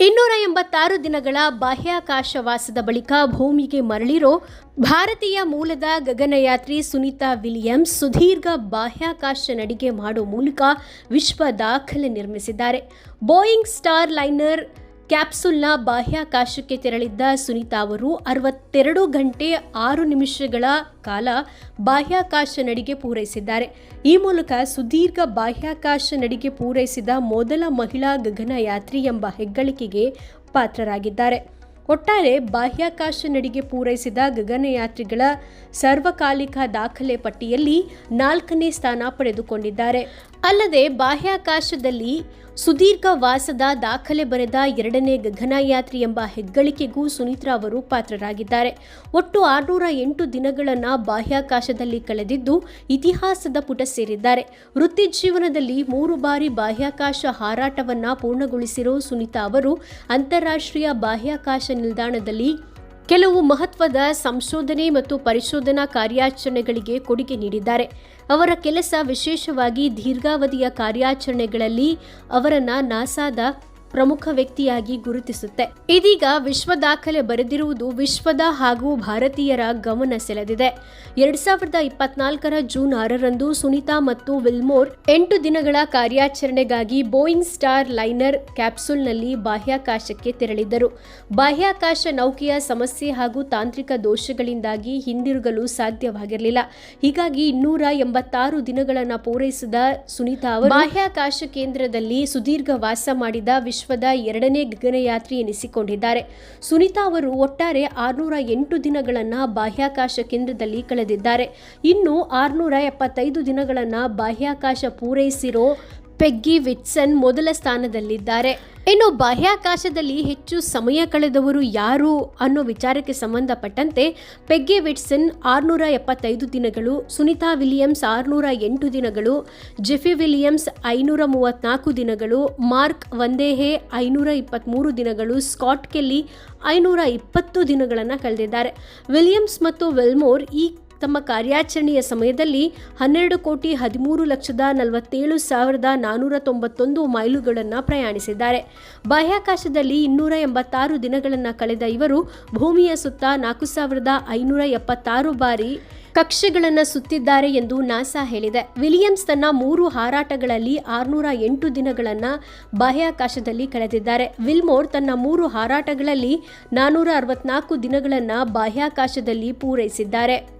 ಇನ್ನೂರ ಎಂಬತ್ತಾರು ದಿನಗಳ ಬಾಹ್ಯಾಕಾಶವಾಸದ ಬಳಿಕ ಭೂಮಿಗೆ ಮರಳಿರೋ ಭಾರತೀಯ ಮೂಲದ ಗಗನಯಾತ್ರಿ ಸುನೀತಾ ವಿಲಿಯಮ್ಸ್ ಸುದೀರ್ಘ ಬಾಹ್ಯಾಕಾಶ ನಡಿಗೆ ಮಾಡೋ ಮೂಲಕ ವಿಶ್ವ ದಾಖಲೆ ನಿರ್ಮಿಸಿದ್ದಾರೆ. ಬೋಯಿಂಗ್ ಸ್ಟಾರ್ ಲೈನರ್ ಕ್ಯಾಪ್ಸುಲ್ನ ಬಾಹ್ಯಾಕಾಶಕ್ಕೆ ತೆರಳಿದ್ದ ಸುನೀತಾ ಅವರು ಅರವತ್ತೆರಡು ಗಂಟೆ ಆರು ನಿಮಿಷಗಳ ಕಾಲ ಬಾಹ್ಯಾಕಾಶ ನಡಿಗೆ ಪೂರೈಸಿದ್ದಾರೆ. ಈ ಮೂಲಕ ಸುದೀರ್ಘ ಬಾಹ್ಯಾಕಾಶ ನಡಿಗೆ ಪೂರೈಸಿದ ಮೊದಲ ಮಹಿಳಾ ಗಗನಯಾತ್ರಿ ಎಂಬ ಹೆಗ್ಗಳಿಕೆಗೆ ಪಾತ್ರರಾಗಿದ್ದಾರೆ. ಒಟ್ಟಾರೆ ಬಾಹ್ಯಾಕಾಶ ನಡಿಗೆ ಪೂರೈಸಿದ ಗಗನಯಾತ್ರಿಗಳ ಸರ್ವಕಾಲಿಕ ದಾಖಲೆ ಪಟ್ಟಿಯಲ್ಲಿ ನಾಲ್ಕನೇ ಸ್ಥಾನ ಪಡೆದುಕೊಂಡಿದ್ದಾರೆ. ಅಲ್ಲದೆ ಬಾಹ್ಯಾಕಾಶದಲ್ಲಿ ಸುದೀರ್ಘ ವಾಸದ ದಾಖಲೆ ಬರೆದ ಎರಡನೇ ಗಗನಯಾತ್ರಿ ಎಂಬ ಹೆಗ್ಗಳಿಕೆಗೂ ಸುನೀತ್ರಾ ಅವರು ಪಾತ್ರರಾಗಿದ್ದಾರೆ. ಒಟ್ಟು ಆರುನೂರ ಎಂಟು ದಿನಗಳನ್ನು ಬಾಹ್ಯಾಕಾಶದಲ್ಲಿ ಕಳೆದಿದ್ದು ಇತಿಹಾಸದ ಪುಟ ಸೇರಿದ್ದಾರೆ. ವೃತ್ತಿ ಜೀವನದಲ್ಲಿ ಮೂರು ಬಾರಿ ಬಾಹ್ಯಾಕಾಶ ಹಾರಾಟವನ್ನ ಪೂರ್ಣಗೊಳಿಸಿರೋ ಸುನೀತಾ ಅವರು ಅಂತಾರಾಷ್ಟ್ರೀಯ ಬಾಹ್ಯಾಕಾಶ ನಿಲ್ದಾಣದಲ್ಲಿ ಕೆಲವು ಮಹತ್ವದ ಸಂಶೋಧನೆ ಮತ್ತು ಪರಿಶೋಧನಾ ಕಾರ್ಯಾಚರಣೆಗಳಿಗೆ ಕೊಡುಗೆ ನೀಡಿದ್ದಾರೆ. ಅವರ ಕೆಲಸ ವಿಶೇಷವಾಗಿ ದೀರ್ಘಾವಧಿಯ ಕಾರ್ಯಾಚರಣೆಗಳಲ್ಲಿ ಅವರನ್ನು ನಾಸಾದ ಪ್ರಮುಖ ವ್ಯಕ್ತಿಯಾಗಿ ಗುರುತಿಸುತ್ತೆ. ಇದೀಗ ವಿಶ್ವ ದಾಖಲೆ ಬರೆದಿರುವುದು ವಿಶ್ವದ ಹಾಗೂ ಭಾರತೀಯರ ಗಮನ ಸೆಳೆದಿದೆ. ಎರಡ್ ಸಾವಿರದ ಇಪ್ಪತ್ನಾಲ್ಕರ ಜೂನ್ ಆರರಂದು ಸುನೀತಾ ಮತ್ತು ವಿಲ್ಮೋರ್ ಎಂಟು ದಿನಗಳ ಕಾರ್ಯಾಚರಣೆಗಾಗಿ ಬೋಯಿಂಗ್ ಸ್ಟಾರ್ ಲೈನರ್ ಕ್ಯಾಪ್ಸೂಲ್ನಲ್ಲಿ ಬಾಹ್ಯಾಕಾಶಕ್ಕೆ ತೆರಳಿದ್ದರು. ಬಾಹ್ಯಾಕಾಶ ನೌಕೆಯ ಸಮಸ್ಯೆ ಹಾಗೂ ತಾಂತ್ರಿಕ ದೋಷಗಳಿಂದಾಗಿ ಹಿಂದಿರುಗಲು ಸಾಧ್ಯವಾಗಿರಲಿಲ್ಲ. ಹೀಗಾಗಿ ಇನ್ನೂರ ಎಂಬತ್ತಾರು ದಿನಗಳನ್ನು ಪೂರೈಸಿದ ಸುನೀತಾ ಅವರು ಬಾಹ್ಯಾಕಾಶ ಕೇಂದ್ರದಲ್ಲಿ ಸುದೀರ್ಘ ವಾಸ ಮಾಡಿದ ವಿಶ್ವದ ಎರಡನೇ ಗಗನಯಾತ್ರಿ ಎನಿಸಿಕೊಂಡಿದ್ದಾರೆ. ಸುನೀತಾ ಅವರು ಒಟ್ಟಾರೆ ಆರುನೂರ ಎಂಟು ದಿನಗಳನ್ನು ಬಾಹ್ಯಾಕಾಶ ಕೇಂದ್ರದಲ್ಲಿ ಕಳೆದಿದ್ದಾರೆ. ಇನ್ನು ಆರುನೂರ ಎಪ್ಪತ್ತೈದು ದಿನಗಳನ್ನು ಬಾಹ್ಯಾಕಾಶ ಪೂರೈಸಿರೋ ಪೆಗ್ಗಿ ವಿಟ್ಸನ್ ಮೊದಲ ಸ್ಥಾನದಲ್ಲಿದ್ದಾರೆ. ಇನ್ನು ಬಾಹ್ಯಾಕಾಶದಲ್ಲಿ ಹೆಚ್ಚು ಸಮಯ ಕಳೆದವರು ಯಾರು ಅನ್ನೋ ವಿಚಾರಕ್ಕೆ ಸಂಬಂಧಪಟ್ಟಂತೆ ಪೆಗ್ಗಿ ವಿಟ್ಸನ್ ಆರುನೂರ ಎಪ್ಪತ್ತೈದು ದಿನಗಳು, ಸುನಿತಾ ವಿಲಿಯಮ್ಸ್ ಆರುನೂರ ಎಂಟು ದಿನಗಳು, ಜೆಫಿ ವಿಲಿಯಮ್ಸ್ ಐನೂರ ಮೂವತ್ನಾಲ್ಕು ದಿನಗಳು, ಮಾರ್ಕ್ ವಂದೇಹೆ ಐನೂರ ಇಪ್ಪತ್ತ್ಮೂರು ದಿನಗಳು, ಸ್ಕಾಟ್ ಕೆಲ್ಲಿ ಐನೂರ ಇಪ್ಪತ್ತು ದಿನಗಳನ್ನು ಕಳೆದಿದ್ದಾರೆ. ವಿಲಿಯಮ್ಸ್ ಮತ್ತು ವೆಲ್ಮೋರ್ ಈ ತಮ್ಮ ಕಾರ್ಯಾಚರಣೆಯ ಸಮಯದಲ್ಲಿ ಹನ್ನೆರಡು ಕೋಟಿ ಹದಿಮೂರು ಲಕ್ಷದ ನಲವತ್ತೇಳು ಸಾವಿರದ ನಾನ್ನೂರ ತೊಂಬತ್ತೊಂದು ಮೈಲುಗಳನ್ನು ಪ್ರಯಾಣಿಸಿದ್ದಾರೆ. ಬಾಹ್ಯಾಕಾಶದಲ್ಲಿ ಇನ್ನೂರ ಎಂಬತ್ತಾರು ದಿನಗಳನ್ನು ಕಳೆದ ಇವರು ಭೂಮಿಯ ಸುತ್ತ ನಾಲ್ಕು ಸಾವಿರದ ಐನೂರ ಎಪ್ಪತ್ತಾರು ಬಾರಿ ಕಕ್ಷೆಗಳನ್ನು ಸುತ್ತಿದ್ದಾರೆ ಎಂದು ನಾಸಾ ಹೇಳಿದೆ. ವಿಲಿಯಮ್ಸ್ ತನ್ನ ಮೂರು ಹಾರಾಟಗಳಲ್ಲಿ ಆರುನೂರ ಎಂಟು ದಿನಗಳನ್ನು ಬಾಹ್ಯಾಕಾಶದಲ್ಲಿ ಕಳೆದಿದ್ದಾರೆ. ವಿಲ್ಮೋರ್ ತನ್ನ ಮೂರು ಹಾರಾಟಗಳಲ್ಲಿ ನಾನ್ನೂರ ಅರವತ್ನಾಲ್ಕು ದಿನಗಳನ್ನು ಬಾಹ್ಯಾಕಾಶದಲ್ಲಿ ಪೂರೈಸಿದ್ದಾರೆ.